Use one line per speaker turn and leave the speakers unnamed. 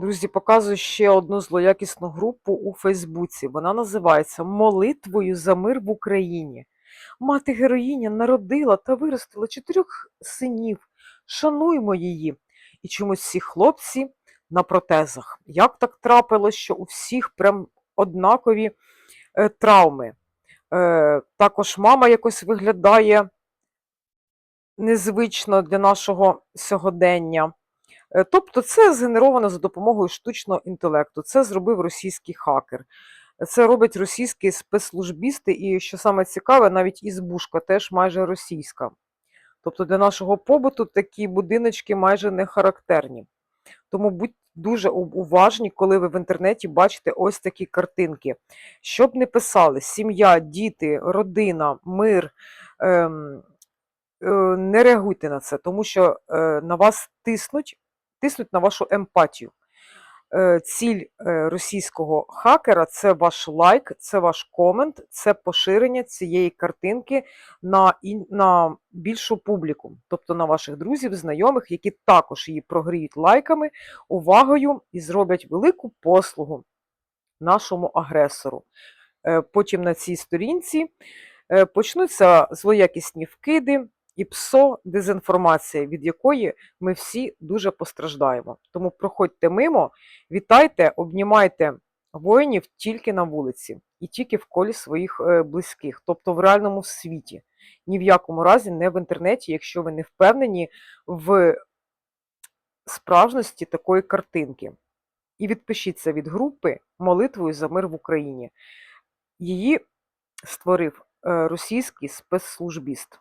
Друзі, показую ще одну злоякісну групу у Фейсбуці. Вона називається Молитвою за мир в Україні. Мати героїня народила та виростила чотирьох синів. Шануймо її. І чомусь всі хлопці на протезах. Як так трапилось, що у всіх прям однакові е, травми? Е, також мама якось виглядає незвично для нашого сьогодення. Е, Тобто це згенеровано за допомогою штучного інтелекту. Це зробив російський хакер. Це робить російські спецслужбісти, і що саме цікаве, навіть ізбушка теж майже російська. Тобто для нашого побуту такі будиночки майже не характерні. Тому будьте дуже уважні, коли ви в інтернеті бачите ось такі картинки. Щоб не писали сім'я, діти, родина, мир. Ем, е, не реагуйте на це, тому що е, на вас тиснуть, тиснуть на вашу емпатію. Е, Ціль е, російського хакера це ваш лайк, це ваш комент, це поширення цієї картинки на, на більшу публіку, тобто на ваших друзів, знайомих, які також її прогріють лайками, увагою і зроблять велику послугу нашому агресору. Е, Потім на цій сторінці почнуться злоякісні вкиди і псо дезінформація, від якої ми всі дуже постраждаємо. Тому проходьте мимо, вітайте, обнімайте воїнів тільки на вулиці і тільки в колі своїх е, близьких, тобто в реальному світі. Ні в якому разі не в інтернеті, якщо ви не впевнені в справжності такої картинки. І відпишіться від групи Молитвою за мир в Україні. Її створив е, російський спецслужбіст.